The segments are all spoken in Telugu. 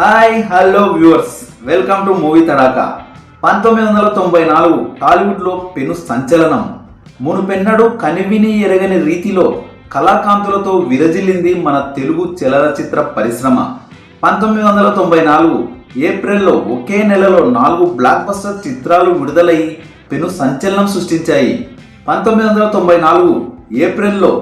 Hi hello viewers welcome to movie Tadaka పంతొమ్మిది వందల తొంభై నాలుగు టాలీవుడ్లో పెను సంచలనం. మునుపెన్నడు కనివిని ఎరగని రీతిలో కళాకాంతులతో విరజిల్లింది మన తెలుగు చలనచిత్ర పరిశ్రమ. పంతొమ్మిది వందల తొంభై నాలుగు ఏప్రిల్లో ఒకే నెలలో నాలుగు బ్లాక్ బస్టర్ చిత్రాలు విడుదలై పెను సంచలనం సృష్టించాయి. పంతొమ్మిది వందల తొంభై నాలుగు ఏప్రిల్లో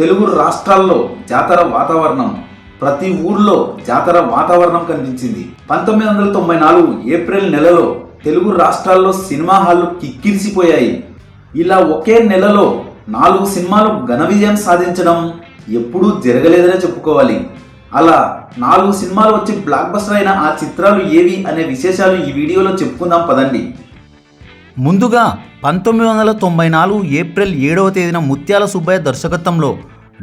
తెలుగు రాష్ట్రాల్లో జాతర వాతావరణం. ప్రతి ఊర్లో జాతర వాతావరణం కనిపించింది. పంతొమ్మిది వందల తొంభై నాలుగు ఏప్రిల్ నెలలో తెలుగు రాష్ట్రాల్లో సినిమా హాళ్ళు కిక్కిరిసిపోయాయి. ఇలా ఒకే నెలలో నాలుగు సినిమాలు ఘన విజయం సాధించడం ఎప్పుడూ జరగలేదనే చెప్పుకోవాలి. అలా నాలుగు సినిమాలు వచ్చి బ్లాక్ బస్టర్ అయిన ఆ చిత్రాలు ఏవి అనే విశేషాలు ఈ వీడియోలో చెప్పుకుందాం పదండి. ముందుగా పంతొమ్మిది వందల తొంభై నాలుగు ఏప్రిల్ ఏడవ తేదీన ముత్యాల సుబ్బయ్య దర్శకత్వంలో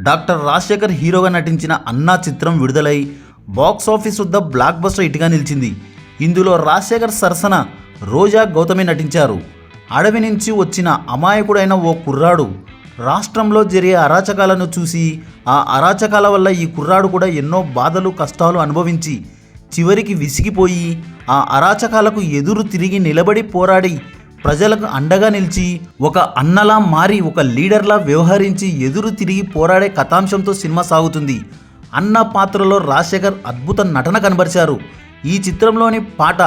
డాక్టర్ రాజశేఖర్ హీరోగా నటించిన అన్నా చిత్రం విడుదలై బాక్స్ ఆఫీస్ వద్ద బ్లాక్ బస్టర్ ఇటుగా నిలిచింది. ఇందులో రాజశేఖర్ సరసన రోజా గౌతమి నటించారు. అడవి నుంచి వచ్చిన అమాయకుడైన ఓ కుర్రాడు. రాష్ట్రంలో జరిగే అరాచకాలను చూసి ఆ అరాచకాల వల్ల ఈ కుర్రాడు కూడా ఎన్నో బాధలు కష్టాలు అనుభవించి చివరికి విసిగిపోయి ఆ అరాచకాలకు ఎదురు తిరిగి నిలబడి పోరాడి ప్రజలకు అండగా నిలిచి ఒక అన్నలా మారి ఒక లీడర్లా వ్యవహరించి ఎదురు తిరిగి పోరాడే కథాంశంతో సినిమా సాగుతుంది. అన్న పాత్రలో రాజశేఖర్ అద్భుత నటన కనబరిచారు. ఈ చిత్రంలోని పాట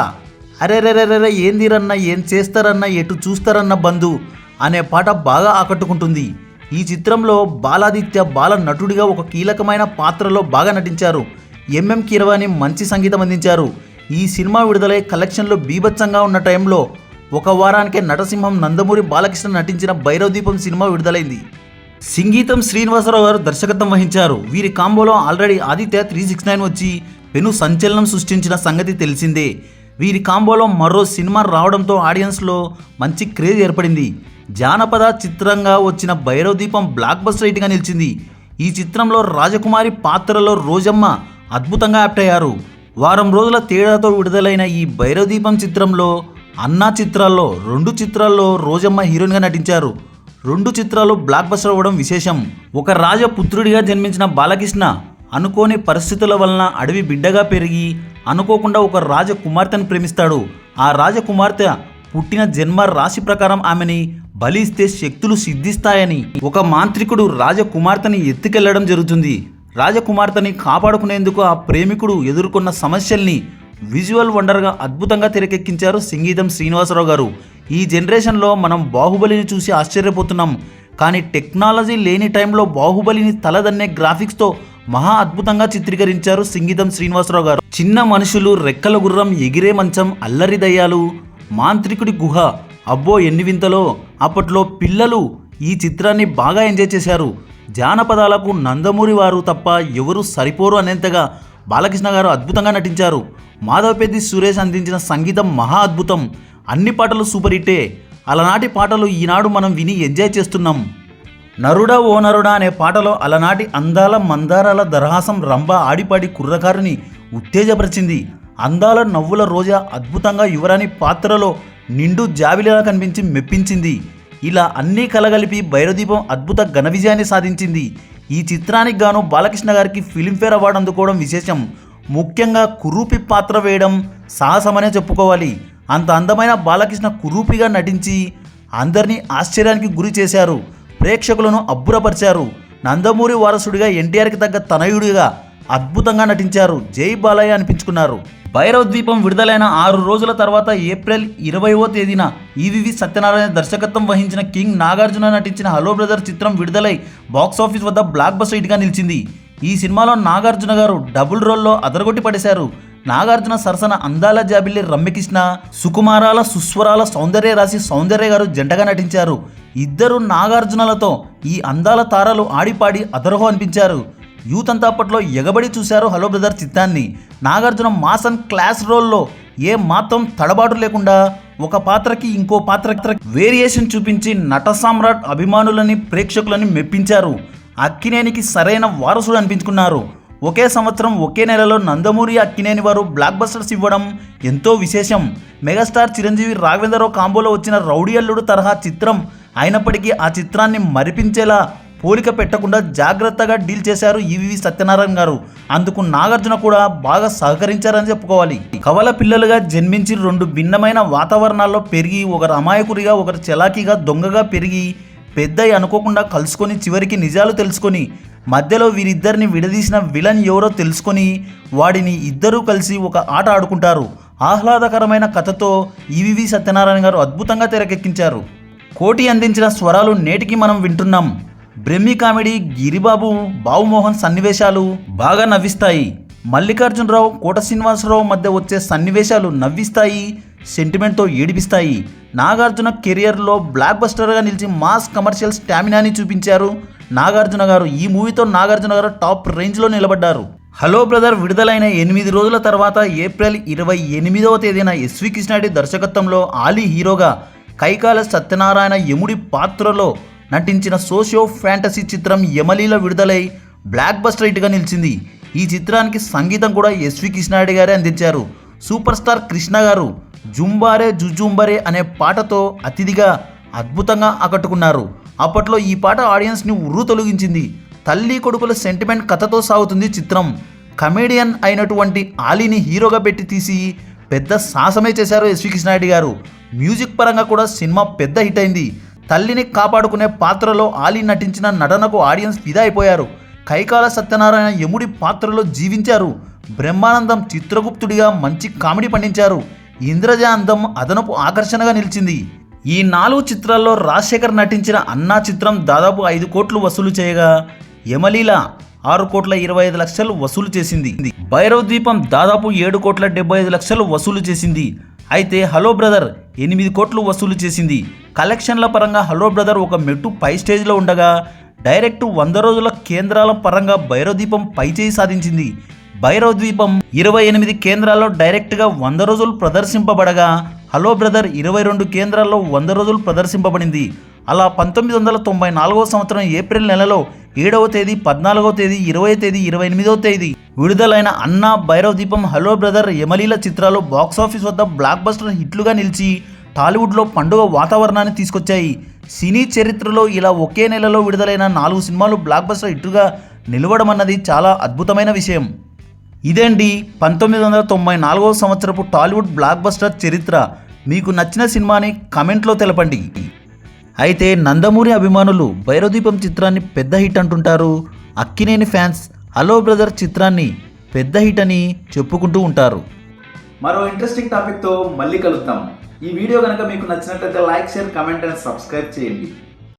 అరెరెరెరెరే ఏందిరన్న ఏం చేస్తారన్న ఎటు చూస్తారన్న బంధు అనే పాట బాగా ఆకట్టుకుంటుంది. ఈ చిత్రంలో బాలాదిత్య బాల నటుడిగా ఒక కీలకమైన పాత్రలో బాగా నటించారు. ఎంఎం కీరవాణి మంచి సంగీతం అందించారు. ఈ సినిమా విడుదలై కలెక్షన్లో బీభత్సంగా ఉన్న టైంలో ఒక వారానికే నటసింహం నందమూరి బాలకృష్ణ నటించిన భైరవ దీపం సినిమా విడుదలైంది. సంగీతం శ్రీనివాసరావు గారు దర్శకత్వం వహించారు. వీరి కాంబోలో already Aditya three six nine వచ్చి పెను సంచలనం సృష్టించిన సంగతి తెలిసిందే. వీరి కాంబోలో మరో సినిమా రావడంతో ఆడియన్స్లో మంచి క్రేజ్ ఏర్పడింది. జానపద చిత్రంగా వచ్చిన భైరవ దీపం బ్లాక్ బస్టర్ హిట్గా నిలిచింది. ఈ చిత్రంలో రాజకుమారి పాత్రలో రోజమ్మ అద్భుతంగా యాప్ట్ అయ్యారు. వారం రోజుల తేడాతో విడుదలైన ఈ భైరవ దీపం చిత్రంలో అన్నా చిత్రాల్లో రెండు చిత్రాల్లో రోజమ్మ హీరోయిన్గా నటించారు. రెండు చిత్రాలు బ్లాక్ బస్టర్ అవ్వడం విశేషం. ఒక రాజపుత్రుడిగా జన్మించిన బాలకృష్ణ అనుకోని పరిస్థితుల వలన అడవి బిడ్డగా పెరిగి అనుకోకుండా ఒక రాజకుమార్తెను ప్రేమిస్తాడు. ఆ రాజకుమార్తె పుట్టిన జన్మ రాశి ప్రకారం ఆమెని బలిస్తే శక్తులు సిద్ధిస్తాయని ఒక మాంత్రికుడు రాజకుమార్తెని ఎత్తుకెళ్ళడం జరుగుతుంది. రాజకుమార్తెని కాపాడుకునేందుకు ఆ ప్రేమికుడు ఎదుర్కొన్న సమస్యల్ని విజువల్ వండర్గా అద్భుతంగా తెరకెక్కించారు సంగీతం శ్రీనివాసరావు గారు. ఈ జనరేషన్లో మనం బాహుబలిని చూసి ఆశ్చర్యపోతున్నాం. కానీ టెక్నాలజీ లేని టైంలో బాహుబలిని తలదన్నే గ్రాఫిక్స్తో మహా అద్భుతంగా చిత్రీకరించారు సంగీతం శ్రీనివాసరావు గారు. చిన్న మనుషులు రెక్కల గుర్రం ఎగిరే మంచం అల్లరి దయ్యాలు మాంత్రికుడి గుహ అబ్బో ఎన్ని వింతలో. అప్పట్లో పిల్లలు ఈ చిత్రాన్ని బాగా ఎంజాయ్ చేశారు. జానపదాలకు నందమూరి వారు తప్ప ఎవరు సరిపోరు అనేంతగా బాలకృష్ణ గారు అద్భుతంగా నటించారు. మాధవపేది సురేష్ అందించిన సంగీతం మహా అద్భుతం. అన్ని పాటలు సూపర్ హిట్టే అలనాటి పాటలు ఈనాడు మనం విని ఎంజాయ్ చేస్తున్నాం. నరుడ ఓ నరుడా అనే పాటలో అలనాటి అందాల మందారాల దరహాసం రంభ ఆడిపాడి కుర్రకారుని ఉత్తేజపరిచింది. అందాల నవ్వుల రోజా అద్భుతంగా యువరాణి పాత్రలో నిండు జాబిలిలా కనిపించి మెప్పించింది. ఇలా అన్నీ కలగలిపి భైరదీపం అద్భుత ఘన విజయాన్ని సాధించింది. ఈ చిత్రానికి గాను బాలకృష్ణ గారికి ఫిలింఫేర్ అవార్డు అందుకోవడం విశేషం. ముఖ్యంగా కురూపి పాత్ర వేయడం సాహసమనే చెప్పుకోవాలి. అంత అందమైన బాలకృష్ణ కురూపిగా నటించి అందరినీ ఆశ్చర్యానికి గురి చేశారు. ప్రేక్షకులను అబ్బురపరిచారు. నందమూరి వారసుడిగా ఎన్టీఆర్కి తగ్గ తనయుడిగా అద్భుతంగా నటించారు. జై బాలయ్య అనిపించుకున్నారు. భైరవ ద్వీపం విడుదలైన ఆరు రోజుల తర్వాత ఏప్రిల్ ఇరవైవ తేదీన ఈవివి సత్యనారాయణ దర్శకత్వం వహించిన కింగ్ నాగార్జున నటించిన హలో బ్రదర్ చిత్రం విడుదలై బాక్సాఫీస్ వద్ద బ్లాక్ బస్టర్ హిట్గా నిలిచింది. ఈ సినిమాలో నాగార్జున గారు డబుల్ రోల్లో అదరగొట్టి పడేశారు. నాగార్జున సరసన అందాల జాబిల్లి రమ్యకృష్ణ సుకుమారాల సుస్వరాల సౌందర్య రాశి సౌందర్య గారు జంటగా నటించారు. ఇద్దరు నాగార్జునలతో ఈ అందాల తారాలు ఆడిపాడి అదరహో అనిపించారు. యూత్ అంతా అప్పట్లో ఎగబడి చూశారు హలో బ్రదర్ చిత్తాన్ని నాగార్జున మాసన్ క్లాస్ రోల్లో ఏ మాత్రం తడబాటు లేకుండా ఒక పాత్రకి ఇంకో పాత్ర వేరియేషన్ చూపించి నట సామ్రాట్ అభిమానులని ప్రేక్షకులని మెప్పించారు. అక్కినేనికి సరైన వారసుడు అనిపించుకున్నారు. ఒకే సంవత్సరం ఒకే నెలలో నందమూరి అక్కినేని వారు బ్లాక్ బస్టర్స్ ఇవ్వడం ఎంతో విశేషం. మెగాస్టార్ చిరంజీవి రాఘవేంద్రరావు కాంబోలో వచ్చిన రౌడీ అల్లుడు తరహా చిత్రం అయినప్పటికీ ఆ చిత్రాన్ని మరిపించేలా పోలిక పెట్టకుండా జాగ్రత్తగా డీల్ చేశారు ఈవివి సత్యనారాయణ గారు. అందుకు నాగార్జున కూడా బాగా సహకరించారని చెప్పుకోవాలి. కవల పిల్లలుగా జన్మించి రెండు భిన్నమైన వాతావరణాల్లో పెరిగి ఒకరు అమాయకుడిగా ఒకరు చలాకీగా దొంగగా పెరిగి పెద్దయి అనుకోకుండా కలుసుకొని చివరికి నిజాలు తెలుసుకొని మధ్యలో వీరిద్దరిని విడదీసిన విలన్ ఎవరో తెలుసుకొని వాడిని ఇద్దరూ కలిసి ఒక ఆట ఆడుకుంటారు. ఆహ్లాదకరమైన కథతో ఈవివి సత్యనారాయణ గారు అద్భుతంగా తెరకెక్కించారు. కోటి అందించిన స్వరాలు నేటికి మనం వింటున్నాం. బ్రహ్మి కామెడీ గిరిబాబు బాబుమోహన్ సన్నివేశాలు బాగా నవ్విస్తాయి. మల్లికార్జునరావు కోట శ్రీనివాసరావు మధ్య వచ్చే సన్నివేశాలు నవ్విస్తాయి సెంటిమెంట్తో ఏడిపిస్తాయి. నాగార్జున కెరియర్లో బ్లాక్ బస్టర్గా నిలిచి మాస్ కమర్షియల్ స్టామినాని చూపించారు. నాగార్జున గారు ఈ మూవీతో నాగార్జున గారు టాప్ రేంజ్లో నిలబడ్డారు. హలో బ్రదర్ విడుదలైన ఎనిమిది రోజుల తర్వాత ఏప్రిల్ ఇరవై ఎనిమిదవ తేదీన ఎస్వి కృష్ణారెడ్డి దర్శకత్వంలో ఆలీ హీరోగా కైకాల సత్యనారాయణ యముడి పాత్రలో నటించిన సోషియో ఫ్యాంటసీ చిత్రం యమలీల విడుదలై బ్లాక్ బస్టర్ హిట్గా నిలిచింది. ఈ చిత్రానికి సంగీతం కూడా ఎస్వి కృష్ణారెడ్డి గారే అందించారు. సూపర్ స్టార్ కృష్ణ గారు జుంబారే జుజుంబరే అనే పాటతో అతిథిగా అద్భుతంగా ఆకట్టుకున్నారు. అప్పట్లో ఈ పాట ఆడియన్స్ని ఉర్రు తొలగించింది. తల్లి కొడుకుల సెంటిమెంట్ కథతో సాగుతుంది చిత్రం. కమేడియన్ అయినటువంటి ఆలీని హీరోగా పెట్టి తీసి పెద్ద సాహసమే చేశారు ఎస్వి కృష్ణారెడ్డి గారు. మ్యూజిక్ పరంగా కూడా సినిమా పెద్ద హిట్ అయింది. తల్లిని కాపాడుకునే పాత్రలో ఆలీ నటించిన నటనకు ఆడియన్స్ ఫిదా అయిపోయారు కైకాల సత్యనారాయణ యముడి పాత్రలో జీవించారు. బ్రహ్మానందం చిత్రగుప్తుడిగా మంచి కామెడీ పండించారు. ఇంద్రజ అందం అదనపు ఆకర్షణగా నిలిచింది. ఈ నాలుగు చిత్రాల్లో రాజశేఖర్ నటించిన అన్నా చిత్రం దాదాపు ఐదు కోట్లు వసూలు చేయగా యమలీల ఆరు కోట్ల ఇరవై ఐదు లక్షలు వసూలు చేసింది. భైరవ ద్వీపం దాదాపు ఏడు కోట్ల డెబ్బై ఐదు లక్షలు వసూలు చేసింది. అయితే హలో బ్రదర్ ఎనిమిది కోట్లు వసూలు చేసింది. కలెక్షన్ల పరంగా హలో బ్రదర్ ఒక మెట్టు పై స్టేజ్లో ఉండగా డైరెక్ట్ వంద రోజుల కేంద్రాల పరంగా భైరవ పై పైచేయి సాధించింది. భైరవద్వీపం ఇరవై ఎనిమిది కేంద్రాల్లో డైరెక్ట్గా వంద రోజులు ప్రదర్శింపబడగా హలో బ్రదర్ ఇరవై రెండు కేంద్రాల్లో వంద రోజులు ప్రదర్శింపబడింది. అలా పంతొమ్మిది వందల తొంభై నాలుగవ సంవత్సరం ఏప్రిల్ నెలలో ఏడవ తేదీ పద్నాలుగవ తేదీ ఇరవై తేదీ ఇరవై ఎనిమిదవ తేదీ. విడుదలైన అన్నా భైరవ దీపం హలో బ్రదర్ యమలీల చిత్రాలు బాక్సాఫీస్ వద్ద బ్లాక్ బస్టర్ హిట్లుగా నిలిచి టాలీవుడ్లో పండుగ వాతావరణాన్ని తీసుకొచ్చాయి. సినీ చరిత్రలో ఇలా ఒకే నెలలో విడుదలైన నాలుగు సినిమాలు బ్లాక్ బస్టర్ హిట్లుగా నిలవడం అన్నది చాలా అద్భుతమైన విషయం. ఇదేంటి? పంతొమ్మిది వందల తొంభై నాలుగవ సంవత్సరపు టాలీవుడ్ బ్లాక్ బస్టర్ చరిత్ర. మీకు నచ్చిన సినిమాని కమెంట్లో తెలపండి. అయితే నందమూరి అభిమానులు భైరవదీపం చిత్రాన్ని పెద్ద హిట్ అంటుంటారు. అక్కినేని ఫ్యాన్స్ హలో బ్రదర్ చిత్రాన్ని పెద్ద హిట్ అని చెప్పుకుంటూ ఉంటారు. మరో ఇంట్రెస్టింగ్ టాపిక్తో మళ్ళీ కలుద్దాం. ఈ వీడియో కనుక మీకు నచ్చినట్లయితే like share comment and subscribe చేయండి.